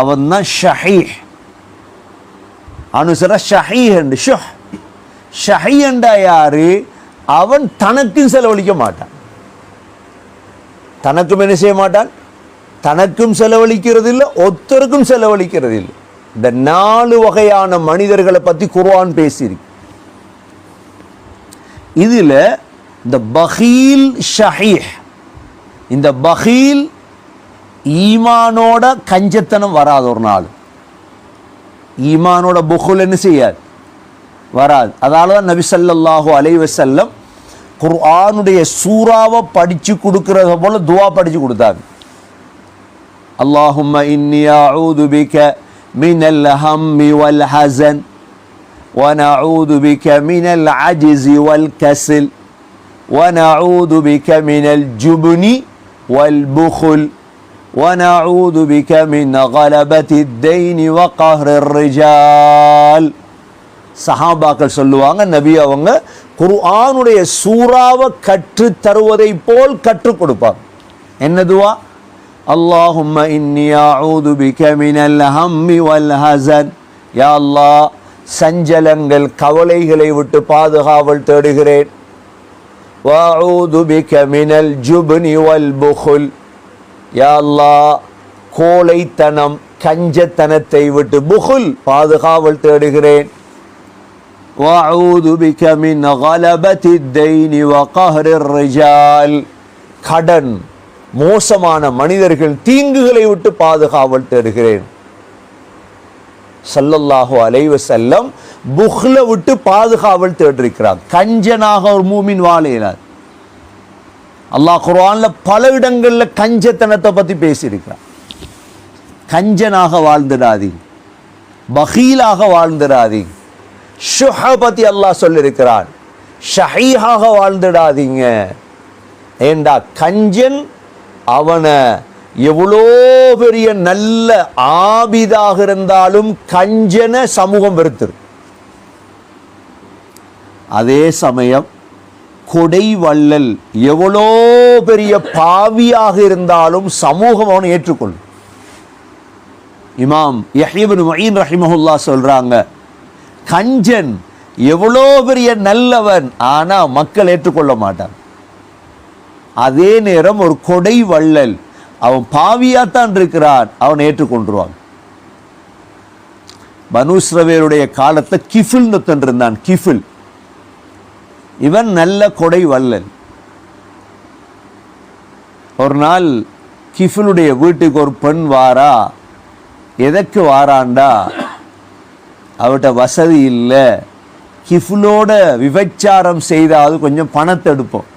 அவன் தான் ஷஹீ அனுசர ஷஹீஹ் என்று ஷுஹ். ஷஹீ என்றா யாரு? அவன் தனக்கும் செலவழிக்க மாட்டான். தனக்கும் என்ன செய்ய மாட்டான்? தனக்கும் செலவழிக்கிறது இல்லை ஒருத்தருக்கும் செலவழிக்கிறது இல்லை இந்த நாலு வகையான மனிதர்களை பற்றி குர்வான் பேசியிருக்கு. இதில் இந்த பஹீல் ஷஹீஹ். இந்த பஹீல் ஈமானோட கஞ்சத்தனம் வராது ஒரு நாள் ஈமானோட புகுல் என்ன செய்யாது வராது அதால தான் நபி ஸல்லல்லாஹு அலைஹி வஸல்லம் குர்ஆனுடைய சூறாவை படிச்சு கொடுக்கறத போல துவா படிச்சு கொடுத்தாங்க اللهم إني أعوذ بك من الهم والحزن ونعوذ بك من العجز والكسل ونعوذ بك من الجبن والبخل ونعوذ بك من غلبة الدين وقهر الرجال சஹாபாக்கள் சொல்லுவாங்க நபி அவங்க குர்ஆனுடைய சூறாவை கற்று தருவதை போல் கற்றுக் கொடுப்பாங்க என்னதுவா اللهم إني أعوذ بك من الهم والحزن யா அல்லாஹ் சஞ்சலங்கள் கவலைகளை விட்டு பாதுகாவல் தேடுகிறேன் وأعوذ بك من الجبن والبخل யாழ்லா கோழைத்தனம் கஞ்சத்தனத்தை விட்டு புகுல் பாதுகாவல் தேடுகிறேன். கடன் மோசமான மனிதர்கள் தீங்குகளை விட்டு பாதுகாவல் தேடுகிறேன். சல்லல்லாஹோ அலைவ செல்லம் புஹ்ல விட்டு பாதுகாவல் தேடிருக்கிறார். கஞ்சனாக ஒரு மூமின் வாழையினார் அல்லாஹ் குர்ஆன்ல பல இடங்களில் கஞ்சத்தனத்தை பற்றி பேசியிருக்கிறான். கஞ்சனாக வாழ்ந்துடாதீங்க. பகீலாக வாழ்ந்துடாதீங்க. ஷுஹ பற்றி அல்லாஹ் சொல்லியிருக்கிறான். ஷஹீஹாக வாழ்ந்துடாதீங்க. ஏண்டா கஞ்சன் அவனை எவ்வளோ பெரிய நல்ல ஆபிதாக இருந்தாலும் கஞ்சனை சமூகம் வெறுத்துரு அதே சமயம் கொடை வள்ளல் எவ்வளோ பெரிய பாவியாக இருந்தாலும் சமூகம் அவனை ஏற்றுக்கொள்ளும். இமாம் யஹீபின் மயின் ரஹிமஹுல்லா சொல்கிறாங்க கஞ்சன் எவ்வளோ பெரிய நல்லவன் ஆனால் மக்கள் ஏற்றுக்கொள்ள மாட்டான். அதே நேரம் ஒரு கொடை வள்ளல் அவன் பாவியாகத்தான் இருக்கிறான் அவன் ஏற்றுக்கொண்டுருவான் பனுஸ்ரவேருடைய காலத்தை கிஃபில் நொத்தன் இருந்தான் கிஃபில். இவன் நல்ல கொடை வல்லன். ஒரு நாள் கிஃபிலுடைய வீட்டுக்கு ஒரு பெண் வாரா. எதற்கு வாராண்டா? அவட்ட வசதி இல்லை. கிஃபுலோட விபச்சாரம் செய்தாவது கொஞ்சம் பணத்தை எடுப்போம்.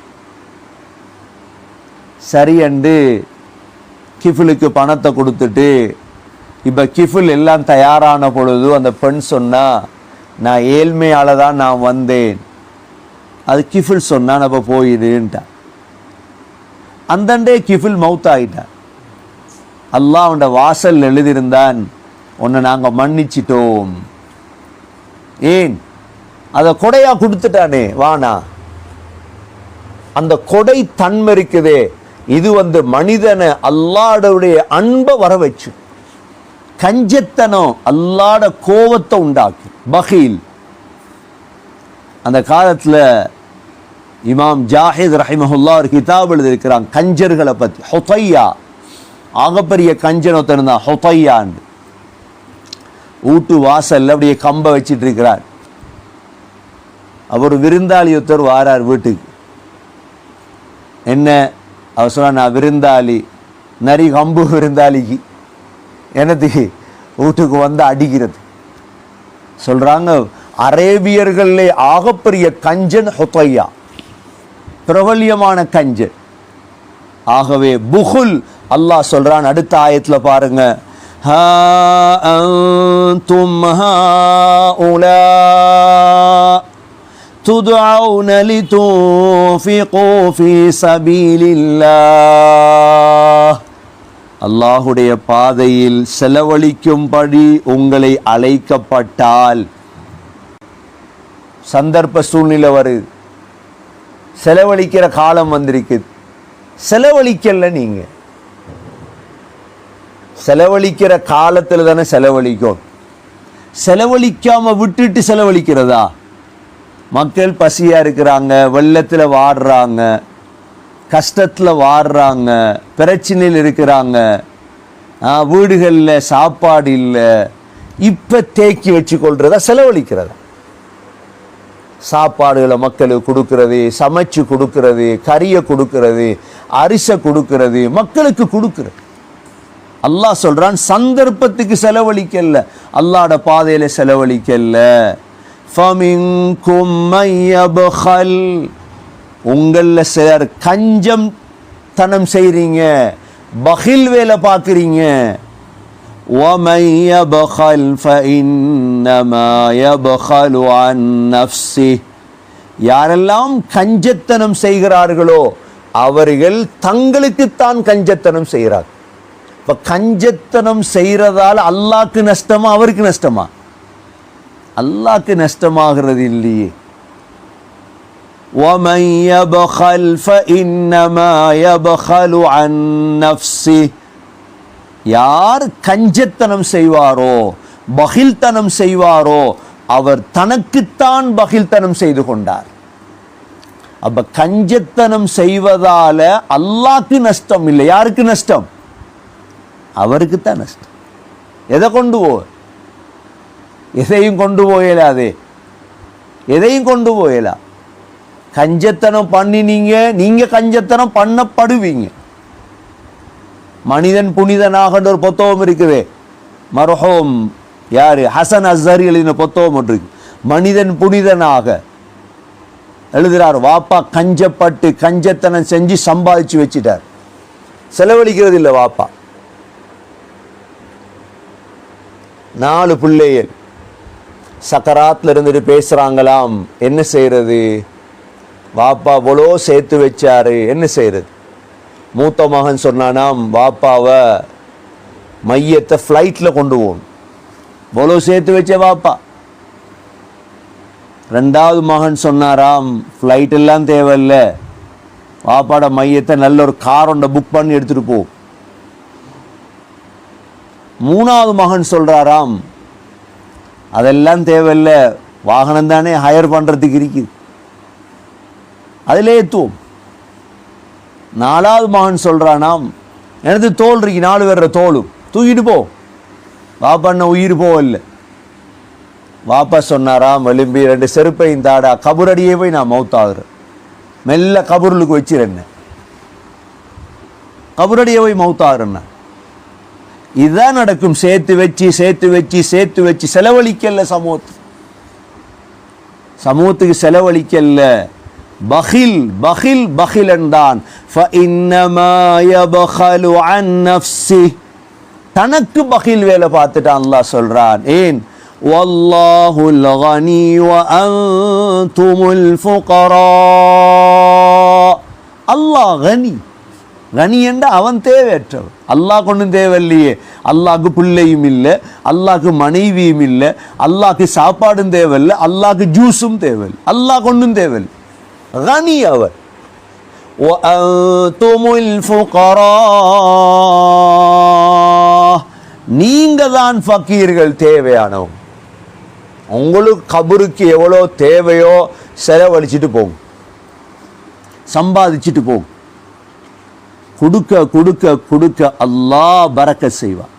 சரி அண்டு கிஃபிலுக்கு பணத்தை கொடுத்துட்டு இப்போ கிஃபில் எல்லாம் தயாரான பொழுது அந்த பெண் சொன்னால் நான் ஏழ்மையால் தான் நான் வந்தேன். அது கிஃபில் சொன்னா அப்போ போயிடுன்ட்டான். அந்தண்டே கிஃபில் மவுத் ஆகிட்டான் அல்லா அவன் வாசல் எழுதியிருந்தான். உன்னை நாங்கள் மன்னிச்சிட்டோம். ஏன்? அதை கொடையா கொடுத்துட்டானே வானா? அந்த கொடை தன்மை இருக்குதே இது வந்து மனிதனை அல்லாடவுடைய அன்பை வர வச்சு கஞ்சத்தனம் அல்லாட கோவத்தை உண்டாக்கி. பகீல். அந்த காலத்தில் இமாம் ஜாஹித் ரஹிமஹுல்லா ஒரு கிதாப் எழுதியிருக்கிறான். கஞ்சர்களை பற்றி ஹொத்தையா ஆகப்பெரிய கஞ்சன் ஒருத்தன் தான் ஹொத்தையான்னு வீட்டு வாசல்ல அப்படியே கம்பை வச்சிட்டு இருக்கிறார். அவர் விருந்தாளி ஒருத்தர் வாரார் வீட்டுக்கு. என்ன? அவர் சொன்னா நான் விருந்தாளி. நரி கம்பு விருந்தாளிக்கு. என்னத்துக்கு வீட்டுக்கு வந்து அடிக்கிறது. சொல்றாங்க அரேபியர்களே ஆகப்பெரிய கஞ்சன் ஹொத்தையா பிரபல்யமான கஞ்சன் ஆகவே புகுல் அல்லாஹ் சொல்றான் அடுத்த ஆயத்துல பாருங்க ها أنتم هؤلاء تدعون لتنفقوا في سبيل الله அல்லாஹுடைய பாதையில் செலவழிக்கும்படி உங்களை அழைக்கப்பட்டால் சந்தர்ப்ப சூழ்நிலை வருது செலவழிக்கிற காலம் வந்திருக்கு செலவழிக்கல நீங்க. செலவழிக்கிற காலத்தில் தானே செலவழிக்கும். செலவழிக்காம விட்டுட்டு செலவழிக்கிறதா? மக்கள் பசியா இருக்கிறாங்க வெள்ளத்தில் வாடுறாங்க கஷ்டத்தில் வாடுறாங்க பிரச்சனையில் இருக்கிறாங்க வீடுகளில் சாப்பாடு இல்லை இப்போ தேக்கி வச்சு கொள்றதா செலவழிக்கிறதா? சாப்பாடுகளை மக்களுக்கு கொடுக்கறது சமைச்சு கொடுக்கறது கறியை கொடுக்கறது அரிசை கொடுக்கறது மக்களுக்கு கொடுக்கறது. அல்லாஹ் சொல்றான் சந்தர்ப்பத்துக்கு செலவழிக்கல அல்லாட பாதையில செலவழிக்கல உங்களில் சிலர் கஞ்சம் தனம் செய்கிறீங்க பகில் வேலை பார்க்குறீங்க. ومن يبخل فإنما يبخل عن نفسه யாரெல்லாம் கஞ்சத்தனம் செய்கிறார்களோ அவர்கள் தங்களுக்குத்தான் கஞ்சத்தனம் செய்கிறார் இப்ப கஞ்சத்தனம் செய்யறதால அல்லாக்கு நஷ்டமா அவருக்கு நஷ்டமா அல்லாக்கு நஷ்டமாகிறது இல்லையே ومن يبخل فإنما يبخل عن نفسه யார் கஞ்சத்தனம் செய்வாரோ பகில்தனம் செய்வாரோ அவர் தனக்குத்தான் பகில்தனம் செய்து கொண்டார். அப்ப கஞ்சத்தனம் செய்வதால அல்லாக்கு நஷ்டம் இல்லை. யாருக்கு நஷ்டம்? அவருக்கு தான் நஷ்டம். எதை கொண்டு போ? எதையும் கொண்டு போயலாதே. எதையும் கொண்டு போயலா? கஞ்சத்தனம் பண்ணினீங்க நீங்க கஞ்சத்தனம் பண்ணப்படுவீங்க. மனிதன் புனிதனாகன்ற ஒரு புத்தகம் இருக்குது. மர்ஹூம் யாரு? ஹசன் அஸ்ஹரி எழுதின புத்தகம் ஒன்று மனிதன் புனிதனாக எழுதுகிறார் வாப்பா கஞ்சப்பட்டு கஞ்சத்தனம் செஞ்சு சம்பாதிச்சு வச்சிட்டார். செலவழிக்கிறது இல்லை வாப்பா. நாலு பிள்ளைகள் சக்கராத்தில் இருந்துட்டு பேசுகிறாங்களாம் என்ன செய்யறது வாப்பா இவ்வளோ சேர்த்து வச்சாரு என்ன செய்கிறது மூத்த மகன் சொன்னானாம் வாப்பாவை மையத்தை ஃப்ளைட்டில் கொண்டு போகணும் இவ்வளோ சேர்த்து வச்ச வாப்பா. ரெண்டாவது மகன் சொன்னாராம் ஃப்ளைட் எல்லாம் தேவையில்லை. வாப்பாட மையத்தை நல்ல ஒரு கார் ஒன்றை புக் பண்ணி எடுத்துகிட்டு போ. மூணாவது மகன் சொல்கிறாராம் அதெல்லாம் தேவையில்ல. வாகனம் தானே ஹையர் பண்ணுறதுக்கு இருக்குது. அதிலே ஏற்றுவோம் நாலாவது மகன் சொல்கிறானாம் எனது தோல் இருக்கு நாலு பேர் தோலும். தூக்கிட்டு போ. வாப்பா என்ன உயிர் போகல. வாப்பா சொன்னாராம் எலும்பி ரெண்டு செருப்பையும் தாடா கபுரடியே போய் நான் மௌத்தாகிறேன் மெல்ல கபூருக்கு வச்சிருந்தேன். கபுரடியே போய் மௌத்தாகிறேன் இதுதான் நடக்கும். சேர்த்து வச்சு சேர்த்து வச்சு சேர்த்து வச்சு செலவழிக்கல சமூகத்து சமூகத்துக்கு செலவழிக்கல பகில் பகில் பகில் என்றான் فإنما يبخل عن نفسه தனக்கு பகில் வேலை பார்த்துட்டான் அல்லாஹ் சொல்றான் ஏன் والله الغني وأنتم الفقراء அல்லாஹ் கனி கனி என்ற அவன் தேவையற்றவன் அல்லாஹ் கொண்டும் தேவையில்லையே அல்லாஹ்க்கு பிள்ளையும் இல்லை அல்லாஹ்க்கு மனைவியும் இல்லை அல்லாஹ்க்கு சாப்பாடும் தேவையில்லை அல்லாஹ்க்கு ஜூஸும் தேவையில்லை அல்லாஹ் கொண்டும் தேவையில்லை கனி அவர் وأنتم الفقراء நீங்க தான் ஃபக்கீர்கள் தேவையானவங்க உங்களுக்கு கபருக்கு எவ்வளோ தேவையோ செலவழிச்சிட்டு போகும் சம்பாதிச்சுட்டு போகும் கொடுக்க கொடுக்க கொடுக்க அல்லாஹ் பறக்க செய்வான்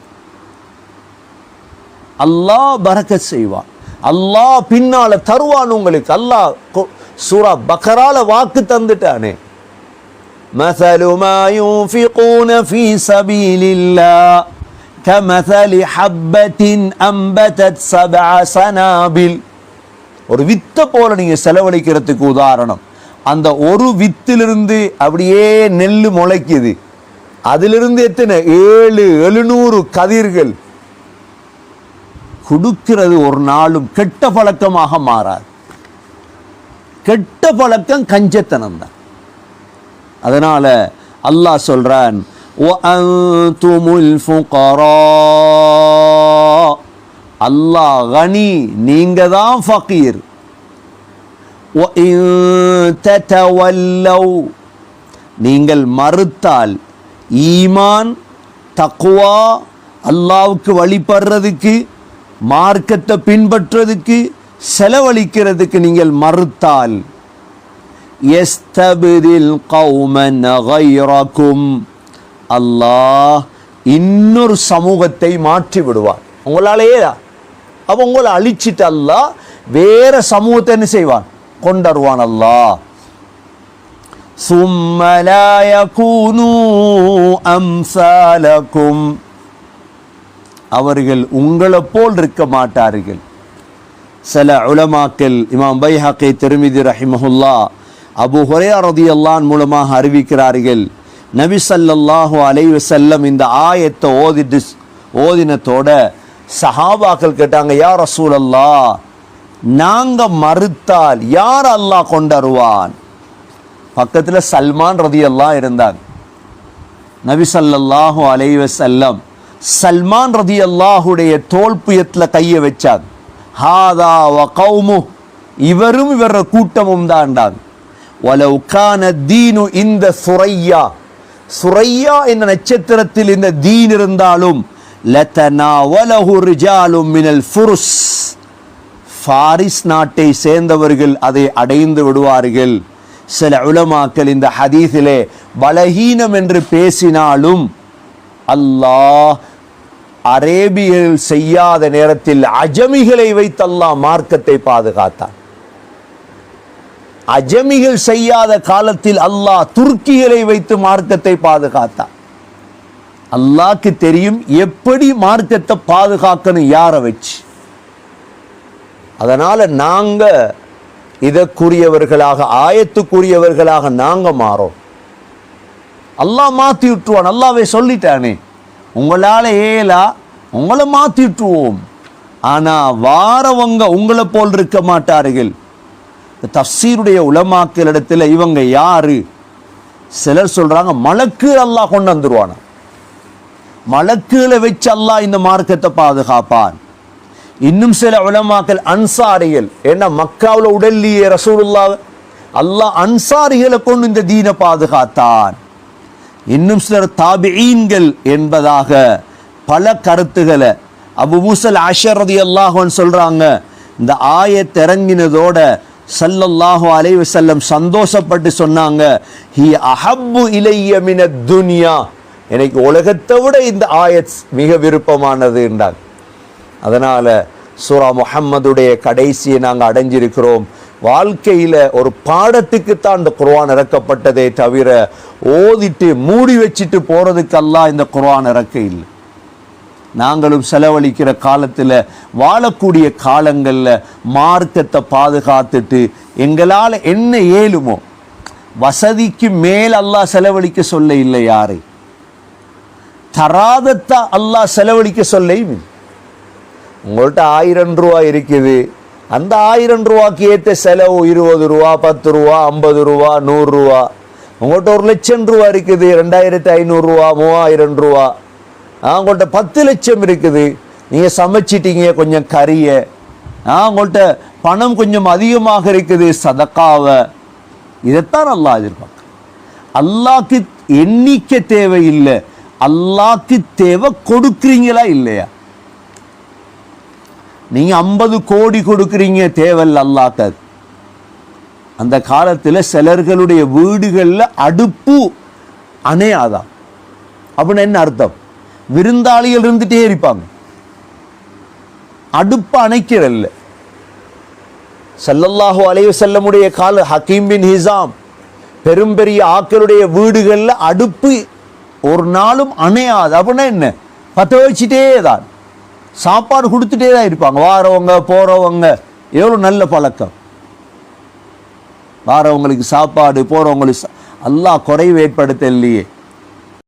அல்லாஹ் பறக்க செய்வான் அல்லாஹ் பின்னால தருவான் உங்களுக்கு அல்லாஹ் கொ- சூரா பக்கரால வாக்கு தந்துட்டானே مثل ما ينفقون في سبيل الله كمثل حبة أنبتت سبع سنابل ஒரு வித்தை போல நீங்க செலவழிக்கிறதுக்கு உதாரணம் அந்த ஒரு வித்திலிருந்து அப்படியே நெல் முளைக்குது அதிலிருந்து எத்தனை ஏழு எழுநூறு கதிர்கள் கொடுக்கிறது ஒரு நாளும் கெட்ட பழக்கமாக மாறாது கெட்ட பழக்கம் கஞ்சத்தனம் தான் அதனால் அல்லாஹ் சொல்கிறான் அல்லாஹ் கனி நீங்க தான் ஃபக்கீர் நீங்கள் மறுத்தால் ஈமான் தக்குவா அல்லாவுக்கு வழிபடுறதுக்கு மார்க்கத்தை பின்பற்றுறதுக்கு செலவழிக்கிறதுக்கு நீங்கள் மறுத்தால் எஸ்தபிதில் கௌமன் அல்லாஹ் இன்னொரு சமூகத்தை மாற்றி விடுவார் உங்களாலேயே அப்போ உங்களை அழிச்சிட்டு அல்லா வேற சமூகத்தை என்ன செய்வான்? கொண்டருவான் அல்லா சும்மலாய கூனு அம்சாலக்கும் அவர்கள் உங்களை போல் இருக்க மாட்டார்கள். சில உலமாக்கள் இமாம் பைஹாக்கை திருமிதி ரஹிமஹுல்லா அபு ஹுரையா ரதியல்லான் மூலமாக அறிவிக்கிறார்கள் நபி சல்லல்லாஹு அலைஹி செல்லம் இந்த ஆயத்தை ஓதிட்டு ஓதினத்தோட சஹாபாக்கள் கேட்டாங்க யார் ரசூல் அல்லா நாங்கள் மறுத்தால் யார் அல்லாஹ் கொண்டருவான்? பக்கத்தில் சல்மான் ரதியல்லாஹ் இருந்தாங்க. நபி சல்லல்லாஹு அலைவ செல்லம் சல்மான் ரதியல்லாஹுடைய தோல்புயத்தில் கையை வச்சாங்க. ஹாதா வ கௌமு. இவரும் இவர கூட்டமும் தாண்டாங்க வலவ் கான தீனு இந்த சுரையா. சுரையா என்ற நட்சத்திரத்தில் இந்த தீன் இருந்தாலும் லதனாவலஹு ரிஜாலும் மினல் ஃபுருஸ். ஃபாரிஸ் நாட்டை சேர்ந்தவர்கள் அதை அடைந்து விடுவார்கள். சில உலமாக்கள் இந்த ஹதீஸிலே பலஹீனம் என்று பேசினாலும் அல்லாஹ் அரேபியர்கள் செய்யாத நேரத்தில் அஜமிகளை வைத்து அல்லாஹ் மார்க்கத்தை பாதுகாத்தான். அஜமிகள் செய்யாத காலத்தில் அல்லாஹ் துருக்கிகளை வைத்து மார்க்கத்தை பாதுகாத்தார் அல்லாக்கு தெரியும் எப்படி மார்க்கத்தை பாதுகாக்கணும் யாரை வச்சு. அதனால நாங்க இதற்குரியவர்களாக ஆயத்துக்குரியவர்களாக நாங்க மாறோம். அல்லாஹ் மாத்தி விட்டுருவான். அல்லாவே சொல்லிட்டானே உங்களால ஏலா உங்களை மாற்றிட்டுவோம் ஆனால் வாரவங்க உங்களை போல் இருக்க மாட்டார்கள். இந்த தஃசீருடைய உலமாக்களிடத்துல இவங்க யாரு? சிலர் சொல்கிறாங்க மலக்கு அல்லாஹ் கொண்டு வந்துருவானா? மலக்குகளை வச்சு அல்லாஹ் இந்த மார்க்கத்தை பாதுகாப்பான். இன்னும் சில உலமாக்கள் அன்சாரிகள் ஏன்னா மக்காவில் உடல்லியே ரசூலுல்லா அல்லாஹ் அன்சாரிகளை கொண்டு இந்த தீனை பாதுகாத்தான். இன்னும் சிலர் தாபிஈன்கள் என்பதாக பல கருத்துக்களை. அபு மூசல் ஆஷரதி அல்லாஹன் சொல்கிறாங்க இந்த ஆய திறங்கினதோட சல்லல்லாஹு அலைவு செல்லம் சந்தோஷப்பட்டு சொன்னாங்க ஹி அஹப்பு இலையமின துனியா. எனக்கு உலகத்தை விட இந்த ஆயத் மிக விருப்பமானது என்றாங்க. அதனால் சூரா முஹம்மதுடைய கடைசியை நாங்கள் அடைஞ்சிருக்கிறோம். வாழ்க்கையில் ஒரு பாடத்துக்குத்தான் இந்த குர்வான் இறக்கப்பட்டதே தவிர ஓதிட்டு மூடி வச்சுட்டு போகிறதுக்கெல்லாம் இந்த குர்வான் இறக்க இல்லை நாங்களும் செலவழிக்கிற காலத்தில் வாழக்கூடிய காலங்களில் மார்க்கத்தை பாதுகாத்துட்டு எங்களால் என்ன ஏழுமோ வசதிக்கு மேல் அல்லாஹ் செலவழிக்க சொல்ல இல்லை யாரை? தராதத்தை அல்லாஹ் செலவழிக்க சொல்ல உங்கள்கிட்ட ஆயிரம் ரூபா இருக்குது. அந்த ஆயிரம் ரூபாய்க்கு ஏற்ற செலவு இருபது ரூபா பத்து ரூபா ஐம்பது ரூபா நூறுரூவா உங்கள்கிட்ட ஒரு லட்சம் ரூபா இருக்குது. ரெண்டாயிரத்தி ஐநூறுரூவா மூவாயிரம் ரூபா. அவங்கள்ட்ட உங்கள்கிட்ட பத்து லட்சம் இருக்குது. நீங்கள் சமைச்சிட்டீங்க கொஞ்சம் கறியை. அவங்கள்ட்ட உங்கள்கிட்ட பணம் கொஞ்சம் அதிகமாக இருக்குது சதக்காவை. இதைத்தான் அல்லாஹ் எதிர்பார்க்க அல்லாஹ்க்கு எண்ணிக்கை தேவையில்லை. அல்லாக்கு தேவை கொடுக்குறீங்களா இல்லையா? நீங்க ஐம்பது கோடி கொடுக்குறீங்க தேவையில்ல அல்லாக்க அந்த காலத்துல சிலர்களுடைய வீடுகள்ல அடுப்பு அணையாதான். அப்படின்னு என்ன அர்த்தம்? விருந்தாளிகள் இருந்துட்டே இருப்பாங்க. அடுப்பு அணைக்கிறல்ல ஸல்லல்லாஹு அலைய செல்லமுடைய கால ஹக்கீம் பின் ஹிசாம் பெரும்பெரிய ஆக்களுடைய வீடுகள்ல அடுப்பு ஒரு நாளும் அணையாது. அப்படின்னா என்ன? பற்ற வச்சுட்டே தான். சாப்பாடு கொடுத்துட்டே தான் இருப்பாங்க. வாரவங்க போறவங்க எவ்வளோ நல்ல பழக்கம். வாரவங்களுக்கு சாப்பாடு போறவங்களுக்கு சா- அல்லாஹ் குறைவு ஏற்படுத்த இல்லையே